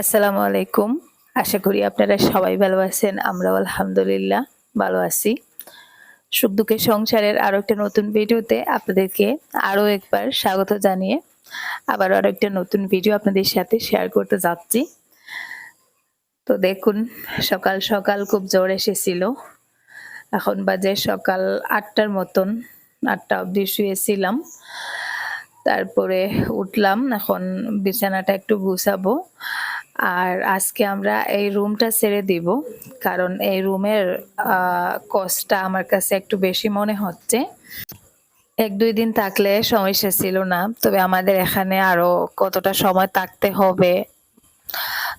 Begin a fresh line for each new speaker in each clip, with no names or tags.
আসসালামু আলাইকুম। আশা করি আপনারা সবাই ভালো আছেন, আমরাও আলহামদুলিল্লাহ ভালো আছি। সুখ দুঃখের সংসারের আরও একটা নতুন ভিডিওতে আপনাদেরকে আরও একবার স্বাগত জানিয়ে আবার আরও একটা নতুন ভিডিও আপনাদের সাথে শেয়ার করতে যাচ্ছি। তো দেখুন, সকাল সকাল খুব জ্বর এসেছিল। এখন বাজে সকাল আটটার মতন, আটটা অবধি শুয়েছিলাম। তারপরে উঠলাম, এখন বিছানাটা একটু গুছাবো। আর আজকে আমরা এই রুমটা ছেড়ে দিব, কারণ এই রুমের কষ্টটা আমার কাছে একটু বেশি মনে হচ্ছে। এক দুই দিন থাকলে সমস্যা ছিল না, তবে আমাদের এখানে আরও কতটা সময় থাকতে হবে,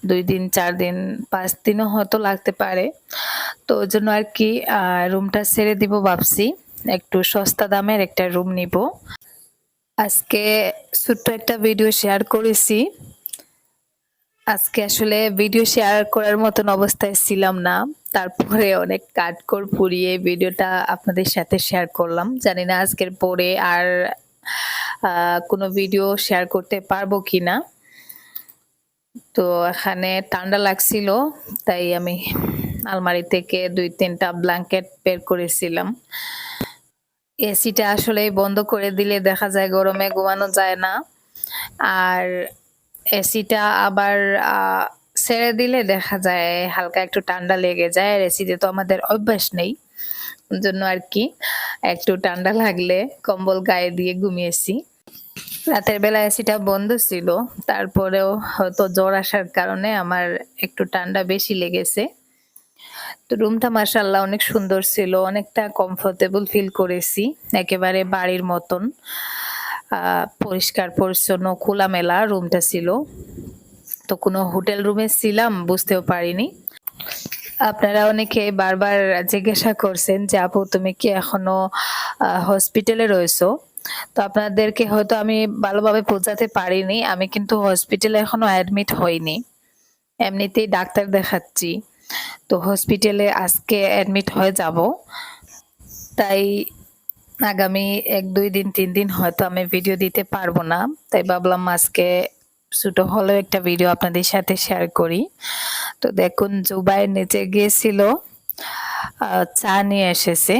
দুই দিন, চার দিন, পাঁচ দিনও হয়তো লাগতে পারে। তো ওই জন্য আর কি রুমটা ছেড়ে দিব ভাবছি, একটু সস্তা দামের একটা রুম নিব। আজকে ছোট্ট একটা ভিডিও শেয়ার করেছি। আজকে আসলে ভিডিও শেয়ার করার মতন অবস্থায় ছিলাম না। তারপরে অনেক কাট কর পুড়িয়ে ভিডিওটা আপনাদের সাথে শেয়ার করলাম। জানি না আজকের পরে আর কোনো ভিডিও শেয়ার করতে পারব কি না তো এখানে ঠান্ডা লাগছিল, তাই আমি আলমারি থেকে দুই তিনটা ব্ল্যাঙ্কেট বের করেছিলাম। এসিটা আসলে বন্ধ করে দিলে দেখা যায় গরমে ঘুমানো যায় না। আর এসিটা আবার ছেড়ে দিলে দেখা যায় হালকা একটু ঠান্ডা লেগে যায়। আর এসিতে তো আমাদের অভ্যাস নেই, জন্য আর কি। একটু ঠান্ডা লাগলে কম্বল গায়ে দিয়ে ঘুমিয়েছি। রাতের বেলা এসিটা বন্ধ ছিল, তারপরেও হয়তো জ্বর আসার কারণে আমার একটু ঠান্ডা বেশি লেগেছে। তো রুমটা মার্শাল্লাহ অনেক সুন্দর ছিল, অনেকটা কমফোর্টেবল ফিল করেছি, একেবারে বাড়ির মতন। পরিষ্কার, পরিচ্ছন্ন, খোলামেলা রুমটা ছিল। তো কোনো হোটেল রুমে ছিলাম, বুঝতেও পারিনি। আপনারা অনেকে বারবার জিজ্ঞাসা করছেন যে, আপু, তুমি কি এখনও হসপিটালে রয়েছো? তো আপনাদেরকে হয়তো আমি ভালোভাবে বোঝাতে পারিনি। আমি কিন্তু হসপিটালে এখনও অ্যাডমিট হইনি। এমনিতেই ডাক্তার দেখাচ্ছি। তো হসপিটালে আজকে অ্যাডমিট হয়ে যাব। তাই আগামী এক, দুই দিন, তিন দিন হয়তো আমি ভিডিও দিতে পারব না। তাই ভাবলাম আজকে ছোট হলেও একটা ভিডিও আপনাদের সাথে শেয়ার করি। তো দেখুন জুবাইয়ের নিচে গিয়েছিল চা নিয়ে এসেছে।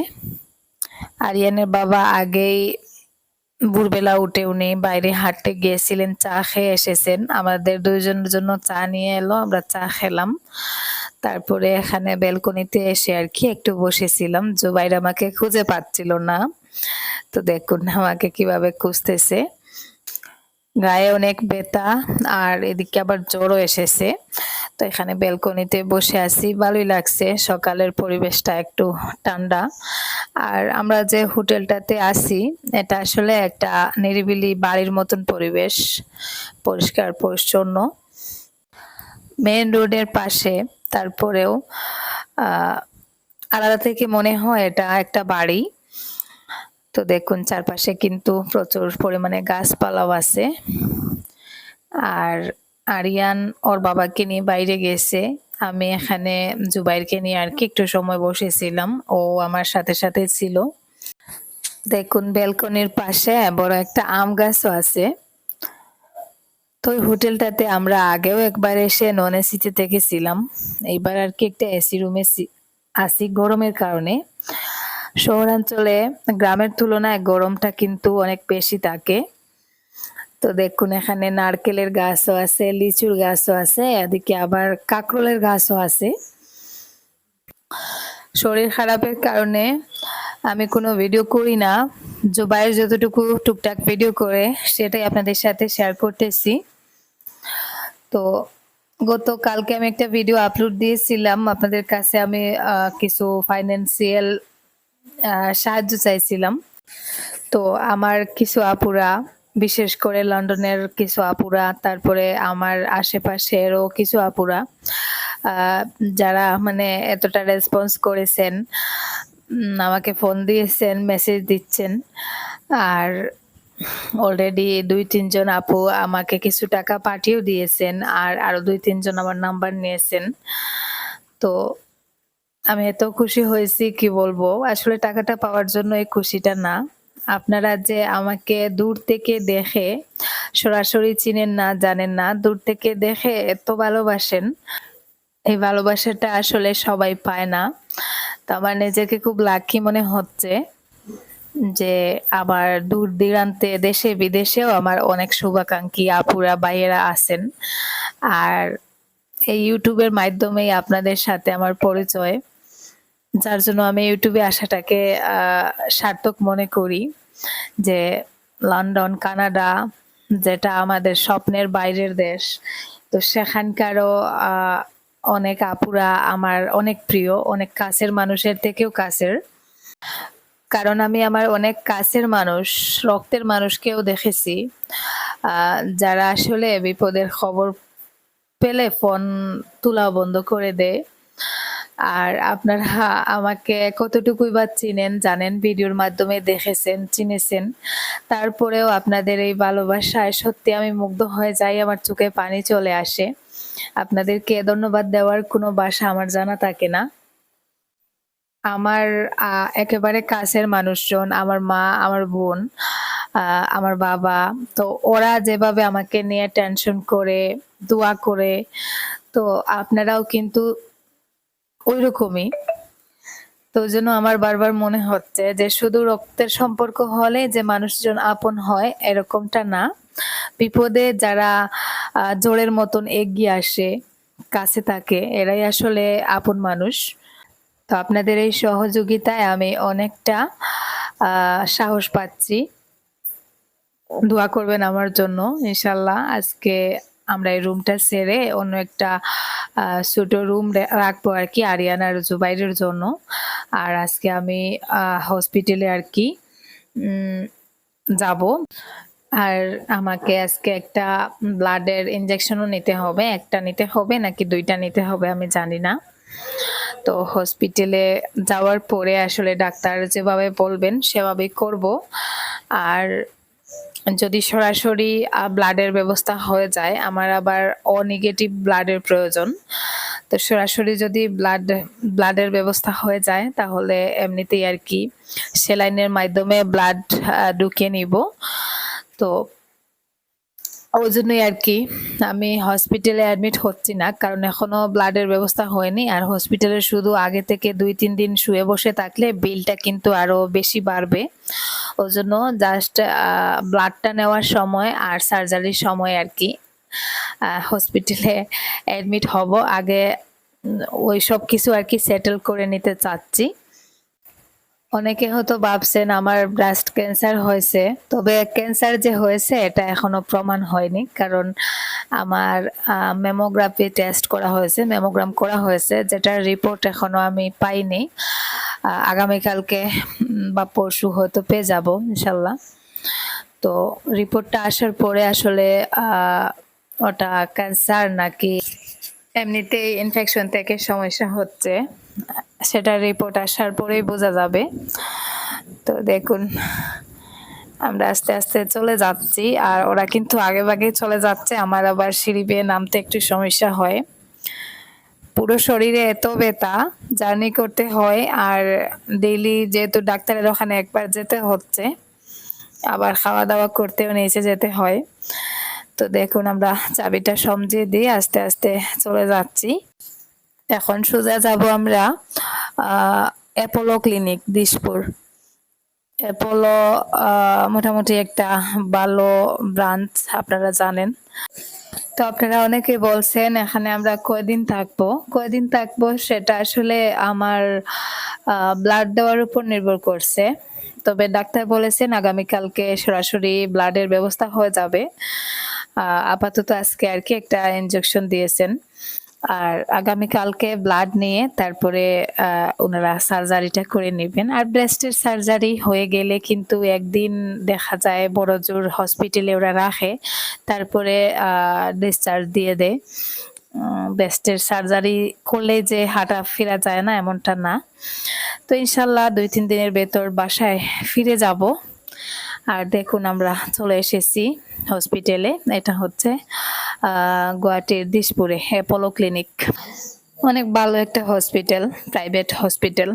আরিয়ানের বাবা আগেই ভোরবেলা উঠে উনি বাইরে হাঁটতে গিয়েছিলেন, চা খেয়ে এসেছেন। আমাদের দুইজনের জন্য চা নিয়ে এলো, আমরা চা খেলাম। তারপরে এখানে বেলকনিতে এসে আর কি একটু বসেছিলাম। জুবাইর আমাকে খুঁজে পাচ্ছিল না। তো দেখুন, আমাকে কীভাবে খুঁজতেছে। গায়ে অনেক বেতা আর এদিকে আবার জ্বরও এসেছে। তো এখানে বেলকনিতে বসে আছি, ভালোই লাগছে। সকালের পরিবেশটা একটু ঠান্ডা। আর আমরা যে হোটেলটাতে আছি, এটা আসলে একটা নিরিবিলি বাড়ির মতন পরিবেশ, পরিষ্কার, পরিচ্ছন্ন। মেন রোডের পাশে, তারপরেও আলাদা থেকে মনে হয় এটা একটা বাড়ি। তো দেখুন, চারপাশে কিন্তু প্রচুর পরিমাণে গাছপালাও আছে। আর আরিয়ান, ওর বাবাকে নিয়ে বাইরে গেছে। আমি এখানে জুবাইরকে নিয়ে আর কি একটু সময় বসেছিলাম। ও আমার সাথে সাথে ছিল। দেখুন, ব্যালকনির পাশে বড় একটা আম গাছও আছে। তো ওই হোটেলটাতে আমরা আগেও একবার এসে নন এসিতে দেখেছিলাম। এইবার আর কি একটা এসি রুমে আসি গরমের কারণে। শহরাঞ্চলে গ্রামের তুলনায় গরমটা কিন্তু অনেক বেশি থাকে। তো দেখুন, এখানে নারকেলের গাছও আছে, লিচুর গাছও আছে, এদিকে আবার কাকরোলের গাছও আছে। শরীর খারাপের কারণে আমি কোনো ভিডিও করি না। জুবাইয়ের যতটুকু টুকটাক ভিডিও করে, সেটাই আপনাদের সাথে শেয়ার করতেছি। তো গত কালকে আমি একটা ভিডিও আপলোড দিয়েছিলাম। আপনাদের কাছে আমি কিছু ফাইন্যান্সিয়াল সাহায্য চাইছিলাম। তো আমার কিছু আপুরা, বিশেষ করে লন্ডনের কিছু আপুরা, তারপরে আমার আশেপাশেরও কিছু আপুরা যারা মানে এতটা রেসপন্স করেছেন আমাকে ফোন দিয়েছেন মেসেজ দিচ্ছেন। আর অলরেডি দুই, তিনজন আপু আমাকে কিছু টাকা পাঠিয়েও দিয়েছেন, আর আরও দুই, তিনজন আমার নাম্বার নিয়েছেন। তো আমি এত খুশি হয়েছি, কি বলব? আসলে টাকাটা পাওয়ার জন্য এই খুশিটা না। আপনারা যে আমাকে দূর থেকে দেখে, সরাসরি চিনেন না, জানেন না, দূর থেকে দেখে এত ভালোবাসেন, এই ভালোবাসাটা আসলে সবাই পায় না। তো আমার নিজেকে খুব লাকি মনে হচ্ছে যে আবার দূর দূরান্তে দেশে বিদেশেও আমার অনেক শুভাকাঙ্ক্ষী আপুরা, ভাইয়েরা আছেন। আর এই ইউটিউবের মাধ্যমেই আপনাদের সাথে আমার পরিচয়। যার জন্য আমি ইউটিউবে আসাটাকে সার্থক মনে করি যে লন্ডন, কানাডা যেটা আমাদের স্বপ্নের বাইরের দেশ, তো সেখানকারও অনেক আপুরা আমার অনেক প্রিয়, অনেক কাছের মানুষের থেকেও কাছের। কারণ আমি আমার অনেক কাছের মানুষ, রক্তের মানুষকেও দেখেছি যারা আসলে বিপদের খবর পেলে ফোন তোলা বন্ধ করে দেয়। আর আপনারা আমাকে কতটুকুই বা চিনেন, জানেন, ভিডিওর মাধ্যমে দেখেছেন, চিনেছেন। তারপরেও আপনাদের এই ভালোবাসায় সত্যি আমি মুগ্ধ হয়ে যাই, আমার চোখে পানি চলে আসে। আপনাদেরকে ধন্যবাদ দেওয়ার কোনো ভাষা আমার জানা থাকে না। আমার একেবারে কাছের মানুষজন, আমার মা, আমার বোন আমার বাবা। তো ওরা যেভাবে আমাকে নিয়ে টেনশন করে, দোয়া করে, তো আপনারাও কিন্তু ওই রকমই তো জন্য আমার বারবার মনে হচ্ছে যে শুধু রক্তের সম্পর্ক হলে যে মানুষজন আপন হয়, এরকমটা না। বিপদে যারা জোরের মতন এগিয়ে আসে, কাছে থাকে, এরাই আসলে আপন মানুষ। তো আপনাদের এই সহযোগিতায় আমি অনেকটা সাহস পাচ্ছি। দোয়া করবেন আমার জন্য, ইনশাল্লাহ। আজকে আমরা এই রুমটা সেরে অন্য একটা ছোট রুম রাখব আর কি আরিয়ানার জুবাইরের জন্য। আর আজকে আমি হসপিটালে আর কি যাব। আর আমাকে আজকে একটা ব্লাডের ইনজেকশনও নিতে হবে। একটা নিতে হবে নাকি দুইটা নিতে হবে আমি জানি না। তো হসপিটালে যাওয়ার পরে আসলে ডাক্তার যেভাবে বলবেন সেভাবেই করব। আর যদি সরাসরি ব্লাডের ব্যবস্থা হয়ে যায়, আমার আবার ও নেগেটিভ ব্লাডের প্রয়োজন। তো সরাসরি যদি ব্লাড ব্লাডের ব্যবস্থা হয়ে যায়, তাহলে এমনিতেই আর কি সেলাইনের মাধ্যমে ব্লাড ঢুকিয়ে নিব। তো ওই জন্যই আর কি। আমি হসপিটালে অ্যাডমিট হচ্ছি না, কারণ এখনও ব্লাডের ব্যবস্থা হয়নি। আর হসপিটালে শুধু আগে থেকে দুই, তিন দিন শুয়ে বসে থাকলে বিলটা কিন্তু আরও বেশি বাড়বে। ওই জন্য জাস্ট ব্লাডটা নেওয়ার সময় আর সার্জারির সময় আর কি হসপিটালে অ্যাডমিট হব। আগে ওই সব কিছু আর কি সেটেল করে নিতে চাচ্ছি। অনেকে হয়তো ভাবছেন আমার ব্রাস্ট ক্যান্সার হয়েছে, তবে ক্যান্সার যে হয়েছে এটা এখনও প্রমাণ হয়নি। কারণ আমার মেমোগ্রাফি টেস্ট করা হয়েছে মেমোগ্রাম করা হয়েছে, যেটার রিপোর্ট এখনও আমি পাইনি। আগামীকালকে বা পরশু হয়তো পেয়ে যাব, ইনশাল্লাহ। তো রিপোর্টটা আসার পরে আসলে ওটা ক্যান্সার নাকি এমনিতেই ইনফেকশন থেকে সমস্যা হচ্ছে। সেটা রিপোর্ট আসার পরেই বোঝা যাবে। তো দেখুন, আমরা আস্তে আস্তে চলে যাচ্ছি। আর ওরা কিন্তু আগে ভাগে চলে যাচ্ছে। আমার আবার সিঁড়ি বেয়ে নামতে একটু সমস্যা হয়। পুরো শরীরে এত ব্যথা, জার্নি করতে হয়। আর ডেইলি যেহেতু ডাক্তারের ওখানে একবার যেতে হচ্ছে, আবার খাওয়া দাওয়া করতেও নিচে যেতে হয়। তো দেখুন আমরা চাবিটা সমঝিয়ে দিয়ে আস্তে আস্তে চলে যাচ্ছি। এখন সোজা যাব আমরা অ্যাপোলো ক্লিনিক দিশপুর অ্যাপোলো মোটামুটি একটা ভালো ব্রাঞ্চ, আপনারা জানেন। তো আপনারা অনেকে বলছেন, এখানে আমরা কয়দিন থাকব? কয়দিন থাকব সেটা আসলে আমার ব্লাড দেওয়ার উপর নির্ভর করছে। তবে ডাক্তার বলেছেন, আগামীকালকে সরাসরি ব্লাডের ব্যবস্থা হয়ে যাবে। আপাতত আজকে আর কি একটা ইনজেকশন দিয়েছেন। আর আগামীকালকে ব্লাড নিয়ে তারপরে ওনারা সার্জারিটা করে নেবেন। আর ব্রেস্টের সার্জারি হয়ে গেলে কিন্তু একদিন দেখা যায় বড় জোর হসপিটালে ওরা রাখে, তারপরে ডিসচার্জ দিয়ে দেয়। ব্রেস্টের সার্জারি করলে যে হাঁটা ফেরা যায় না, এমনটা না। তো ইনশাল্লাহ দুই তিন দিনের ভেতর বাসায় ফিরে যাব। আর দেখুন আমরা চলে এসেছি হসপিটালে। এটা হচ্ছে গুয়াহাটির দিশপুরে অ্যাপোলো ক্লিনিক। অনেক ভালো একটা হসপিটাল, প্রাইভেট হসপিটাল।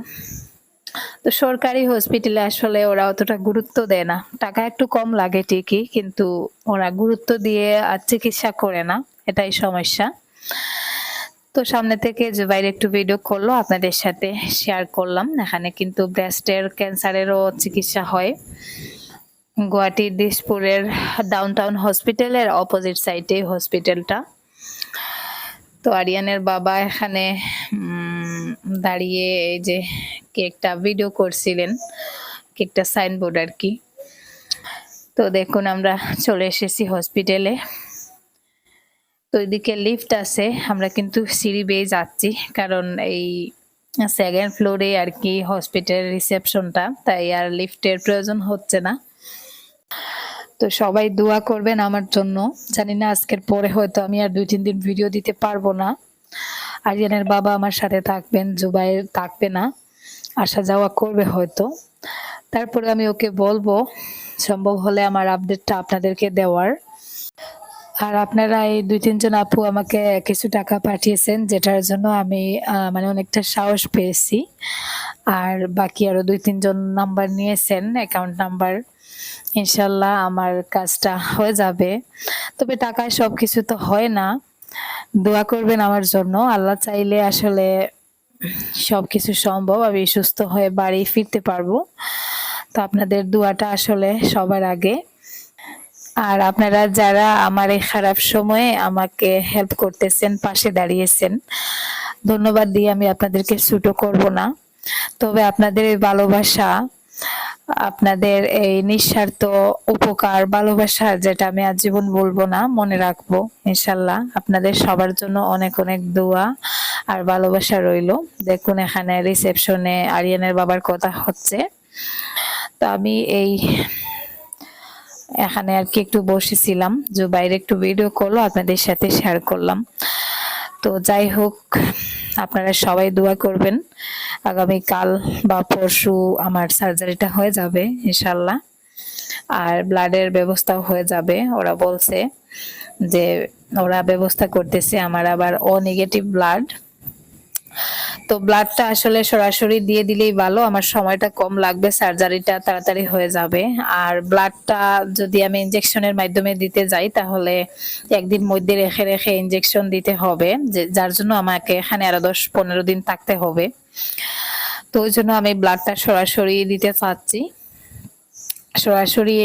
তো সরকারি হসপিটালে আসলে ওরা অতটা গুরুত্ব দেয় না। টাকা একটু কম লাগে ঠিকই, কিন্তু ওরা গুরুত্ব দিয়ে আর চিকিৎসা করে না, এটাই সমস্যা। তো সামনে থেকে জুবাইর একটু ভিডিও করল আপনাদের সাথে শেয়ার করলাম। এখানে কিন্তু ব্রেস্টের ক্যান্সারেরও চিকিৎসা হয়। গুয়াহাটি দিসপুরের ডাউনটাউন হসপিটালের অপোজিট সাইডে হসপিটালটা তো আরিয়ানের বাবা এখানে দাঁড়িয়ে এই যে কেকটা ভিডিও করছিলেন কেকটা সাইনবোর্ড আর কি। তো দেখুন আমরা চলে এসেছি হসপিটালে তো এদিকে লিফট আছে, আমরা কিন্তু সিঁড়ি বেয়ে যাচ্ছি, কারণ এই সেকেন্ড ফ্লোরে আর কি হসপিটাল রিসেপশনটা তাই আর লিফটের প্রয়োজন হচ্ছে না। তো সবাই দোয়া করবেন আমার জন্য। জানি না আজকের পরে হয়তো আমি আর দুই, তিন দিন ভিডিও দিতে পারব না। আরিয়ানের বাবা আমার সাথে থাকবেন জুবাই থাকবে না। আসা যাওয়া করবে হয়তো। তারপরে আমি ওকে বলব, সম্ভব হলে আমার আপডেটটা আপনাদেরকে দেওয়ার। আর আপনারা এই দুই, তিনজন আপু আমাকে কিছু টাকা পাঠিয়েছেন, যেটার জন্য আমি মানে অনেকটা সাহস পেয়েছি। আর বাকি আরও দুই, তিনজন নাম্বার নিয়েছেন অ্যাকাউন্ট নাম্বার ইনশাল্লাহ আমার কাজটা হয়ে যাবে। তবে টাকায় সব কিছু তো হয় না। দোয়া করবেন আমার জন্য। আল্লাহ চাইলে আসলে সব কিছু সম্ভব। আমি সুস্থ হয়ে বাড়ি ফিরতে পারব। তো আপনাদের দোয়াটা আসলে সবার আগে। আর আপনারা যারা আমার এই খারাপ সময়ে আমাকে হেল্প করতেছেন, পাশে দাঁড়িয়েছেন, ধন্যবাদ দিয়ে আমি আপনাদেরকে ছুটো করব না। তবে আপনাদের এই ভালোবাসা আপনাদের এই নিঃস্বার্থ উপকার, ভালোবাসা যেটা আমি আজীবন বলব না, মনে রাখব, ইনশাল্লাহ। আপনাদের সবার জন্য অনেক অনেক দোয়া আর ভালোবাসা রইল। দেখুন, এখানে রিসেপশনে আরিয়ানের বাবার কথা হচ্ছে। তো আমি এই এখানে আর কি একটু বসেছিলাম। যে বাইরে একটু ভিডিও করল আপনাদের সাথে শেয়ার করলাম। তো যাই হোক আপনারা সবাই দোয়া করবেন। আগামী কাল বা পরশু আমার সার্জারিটা হয়ে যাবে, ইনশাল্লাহ। আর ব্লাডের ব্যবস্থাও হয়ে যাবে। ওরা বলছে যে, ওরা ব্যবস্থা করতেছে, আমার আবার ও নেগেটিভ ব্লাড। তো ব্লাডটা আসলে সরাসরি দিয়ে দিলেই ভালো, আমার সময়টা কম লাগবে সার্জারিটা তাড়াতাড়ি হয়ে যাবে। আর ব্লাডটা যদি আমি ইনজেকশনের মাধ্যমে দিতে যাই, তাহলে একদিন মধ্যে রেখে রেখে ইনজেকশন দিতে হবে, যে যার জন্য আমাকে এখানে আরও দশ পনেরো দিন থাকতে হবে। তো ওই জন্য আমি ব্লাডটা সরাসরি দিতে চাচ্ছি। সরাসরি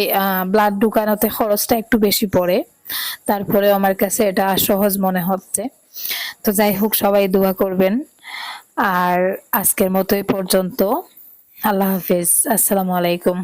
ব্লাড ঢুকানোতে খরচটা একটু বেশি পড়ে তারপরে আমার কাছে এটা সহজ মনে হচ্ছে। তো যাই হোক, সবাই দোয়া করবেন। আর আজকের মতো পর্যন্ত। আল্লাহ হাফিজ। আসসালামু আলাইকুম।